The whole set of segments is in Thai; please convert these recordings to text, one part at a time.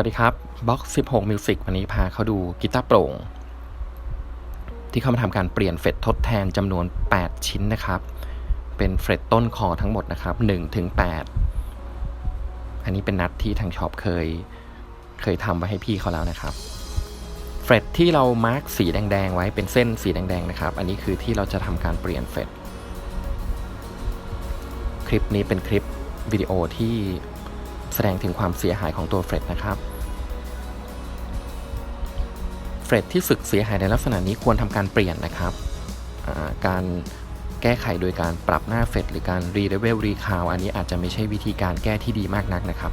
วัสดีครับ Box 16 Music วันนี้พาเขาดูกีตาร์โปร่ง ที่เขามาทำการเปลี่ยนเฟรตทดแทนจำนวน 8 ชิ้นนะครับ เป็นเฟรตต้นคอทั้งหมดนะครับ1ถึง8อันนี้เป็นนัดที่ทางช็อปเคย เคยทำไว้ให้พี่เขาแล้วนะครับ เฟรตที่เรามาร์กสีแดงๆ ไว้เป็นเส้นสีแดงๆนะครับ อันนี้คือที่เราจะทำการเปลี่ยนเฟรตคลิปนี้เป็นคลิปวิดีโอที่ สดงถึงความเสียหายของตัวเฟรตนะครับเฟรตที่สึกเสียหายในลักษณะนี้ควรทำการเปลี่ยนนะครับ การแก้ไขโดยการปรับหน้าเฟรตหรือการรีเลเวลรีคาวอันนี้อาจจะไม่ใช่วิธีการแก้ที่ดีมากนักนะครับ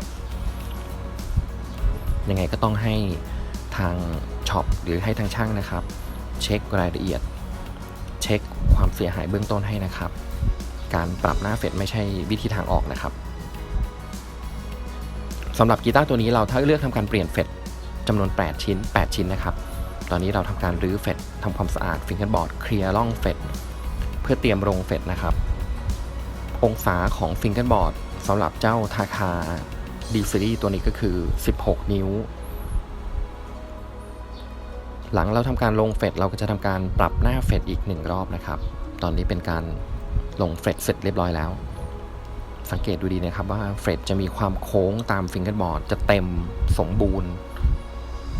ยังไงก็ต้องให้ทางช็อปหรือให้ทางช่างนะครับ เช็ครายละเอียด เช็คความเสียหายเบื้องต้นให้นะครับ การปรับหน้าเฟรตไม่ใช่วิธีทางออกนะครับ สำหรับกีตาร์ตัวนี้เราถ้าเลือกทำการเปลี่ยนเฟดจำนวน 8 ชิ้น 8 ชิ้นนะครับ ตอนนี้เราทำการรื้อเฟดทำความสะอาดฟิงเกอร์บอร์ดเคลียร์ร่องเฟดเพื่อเตรียมลงเฟดนะครับ องศาของฟิงเกอร์บอร์ดสำหรับเจ้าทาคาดีซีรีตัวนี้ก็คือ 16 นิ้ว หลังเราทำการลงเฟดเราก็จะทำการปรับหน้าเฟดอีกหนึ่งรอบนะครับ ตอนนี้เป็นการลงเฟดเสร็จเรียบร้อยแล้ว สังเกตดูดีนะครับว่าเฟรดจะมีความโค้งตามฟิงเกอร์บอร์ดจะเต็มสมบูรณ์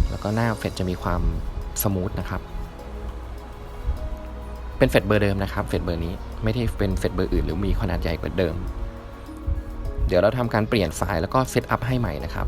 แล้วก็หน้าเฟรดจะมีความสมูทนะครับ เป็นเฟดเบอร์เดิมนะครับ เฟดเบอร์นี้ไม่ได้เป็นเฟดเบอร์อื่นหรือมีขนาดใหญ่กว่าเดิม เดี๋ยวเราทำการเปลี่ยนสายแล้วก็เซตอัพให้ใหม่นะครับ